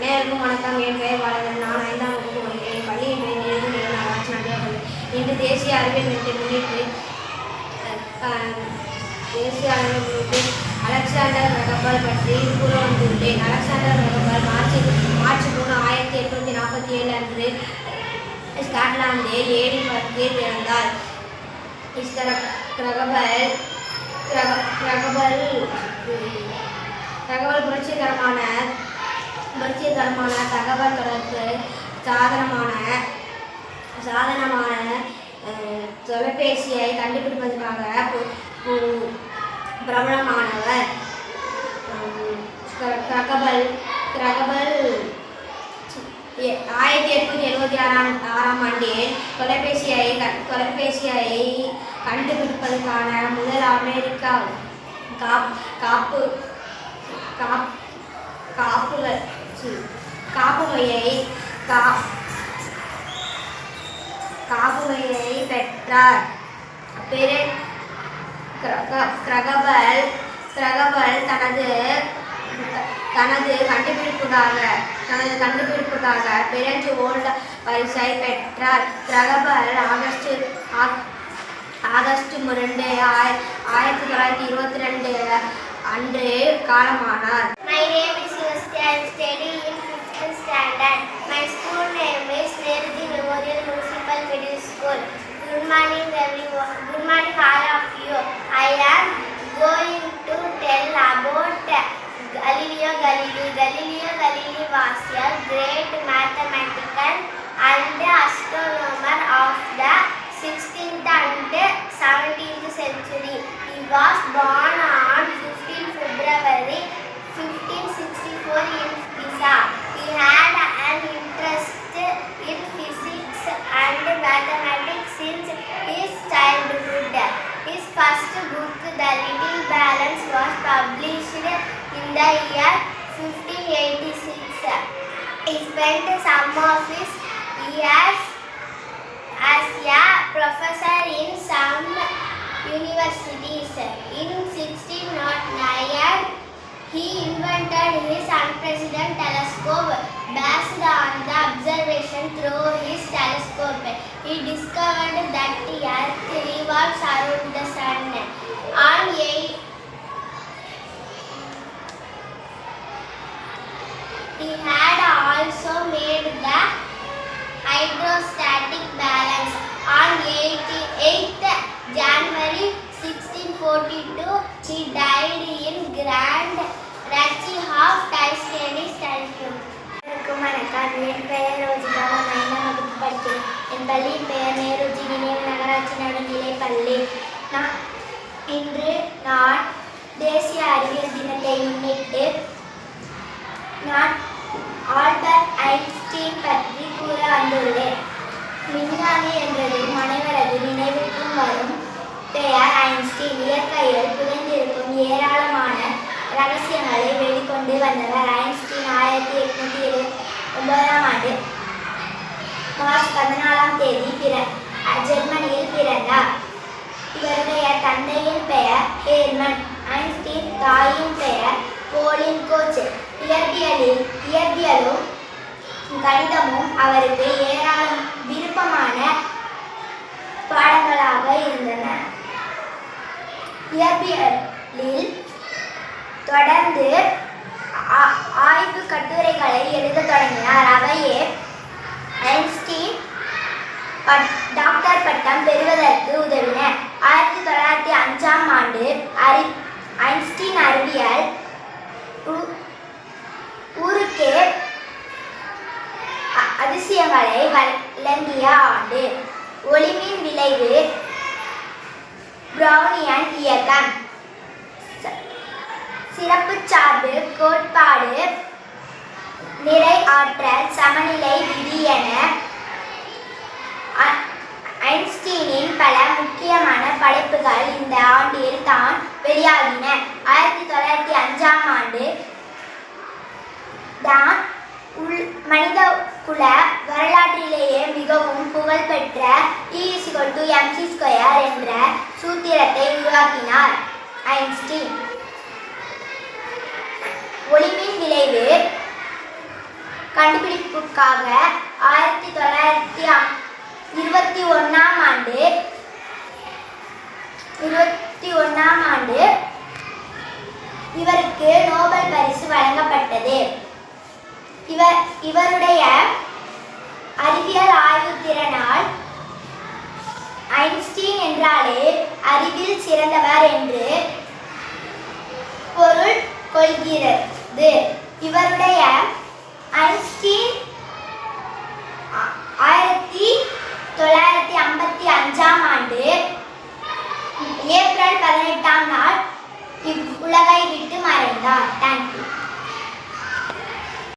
அனைவருக்கும் வணக்கம். என் பெயர் பாலகன் நான் ஐந்தாம் வகுப்பு படிக்கிறேன். பள்ளியின் பெயர் நினைவு நிலையம் நகராட்சி நடைபெறும் இன்று தேசிய அறிவியல் தினத்தை முன்னிட்டு தேசிய அறிவியல் முன்னிட்டு அலெக்சாண்டர் ரகபல் பற்றி கூற வந்துள்ளேன். அலெக்சாண்டர் ரகபல் மார்ச் மார்ச் மூணு ஆயிரத்தி எட்நூத்தி நாற்பத்தி ஏழு அன்று ஸ்காட்லாந்தில் ஏடி பர்க்கில் பிறந்தார். இஸ்கர- ரகபல் ரக- தகவல் புரட்சிகரமான புரட்சிகரமான தகவல் தொடர்பு சாதனமான சாதனமான தொலைபேசியை கண்டுபிடிப்பதற்காக பிரபலமானவர். உம், கிர- கிரகபல் கிரகபல் எ- ஆயிரத்தி எட்நூத்தி எழுபத்தி ஆறாம் ஆறாம் ஆண்டில் தொலைபேசியை தொலைபேசியை கண்டுபிடிப்பதற்கான முதல் அமெரிக்கா காப் காப்பு காப் காப்புகள் காபுகையை காப்புமையை கா காப்புமையை பெற்றார். பெரு கிரகபல் கிரகபல் தனது தனது கண்டுபிடிப்புக்காக தனது கண்டுபிடிப்புக்காக பிரெஞ்சு ஓல்ட் பரிசை பெற்றார். கிரகபல் ஆகஸ்ட் ஆகஸ்ட் ரெண்டு ஆயிரத்தி தொள்ளாயிரத்தி இருபத்தி ரெண்டு அன்று காலமானார். I am studying in 5th standard. My school name is Neruji Memorial Municipal Middle School. Good morning everyone. Good morning all of you. I am going to tell about Galileo Galilei. Galileo Galilei was a great mathematician 1564 in Pisa. He had an interest in physics and mathematics since his childhood. His first book, The Little Balance, was published in the year 1586. He spent some of his years as a professor in some universities. In 1609, he invented his unprecedented telescope based on the observation through his telescope. He discovered that the earth revolves around the sun. On 8 He had also made the hydrostatic balance on 88th பள்ளி பெயர் நேருஜி நினைவு நகராட்சி நடுநிலை பள்ளி. நான் இன்று நான் தேசிய அறிவியல் தினத்தை முன்னிட்டு நான் ஆல்பர்ட் ஐன்ஸ்டீன் பற்றி கூற வந்துள்ளேன். விஞ்ஞானி என்பதும் அனைவரது நினைவுக்கும் வரும் பெயர் ஐன்ஸ்டீன். இயற்கையில் புதைந்திருக்கும் ஏராளமான ரகசியங்களை வெளிக்கொண்டு வந்தவர் ஐன்ஸ்டீன் ஆயிரத்தி எட்நூத்தி எழுபத்தி ஒன்பதாம் ஆண்டு. மார்ச் பதினாலாம் தேதி பிற ஜெர்மனியில் பிறந்தார். இவருடைய தந்தையின் பெயர் ஹேர்மன். ஐன்ஸ்டீன் தாயின் பெயர் போலின் கோச் இயற்பியலில் இயற்பியலும் கணிதமும் அவருக்கு ஏராளம் விருப்பமான பாடங்களாக இருந்தன. இயற்பியலில் தொடர்ந்து ஆ- ஆய்வு கட்டுரைகளை எழுதத் தொடங்கினார். அவையே ஐன்ஸ்டீன் பட்- டாக்டர் பட்டம் பெறுவதற்கு உதவின. ஆயிரத்தி தொள்ளாயிரத்தி அஞ்சாம் ஆண்டு அறி ஐன்ஸ்டீன் அறிவியல் ஊருக்கே அதிசயங்களை வழங்கிய ஆண்டு. ஒளிமின் விளைவு பிரௌனியன் இயக்கம். சிறப்பு சார்பு கோட்பாடு நிறை ஆற்றல் சமநிலை விதி என ஐன்ஸ்டீனின் பல முக்கியமான படைப்புகள் இந்த ஆண்டில் தான் வெளியாகின. ஆயிரத்தி தொள்ளாயிரத்தி அஞ்சாம் ஆண்டு தான் உள் மனித குல வரலாற்றிலேயே மிகவும் புகழ்பெற்ற E டு எம்சி ஸ்கொயர் என்ற சூத்திரத்தை உருவாக்கினார் ஐன்ஸ்டீன். ஒளிமின் விளைவு கண்டுபிடிப்புக்காக ஆயிரத்தி தொள்ளாயிரத்தி இருபத்தி ஒன்றாம் ஆண்டு இருபத்தி ஒன்றாம் ஆண்டு இவருக்கு நோபல் பரிசு வழங்கப்பட்டது. இவர் இவருடைய அறிவியல் ஆய்வு திறனால் ஐன்ஸ்டீன் என்றாலே அறிவில் சிறந்தவர் என்று பொருள் கொள்கிறது. இவருடைய ஐன்ஸ்டீன் ஆயிரத்தி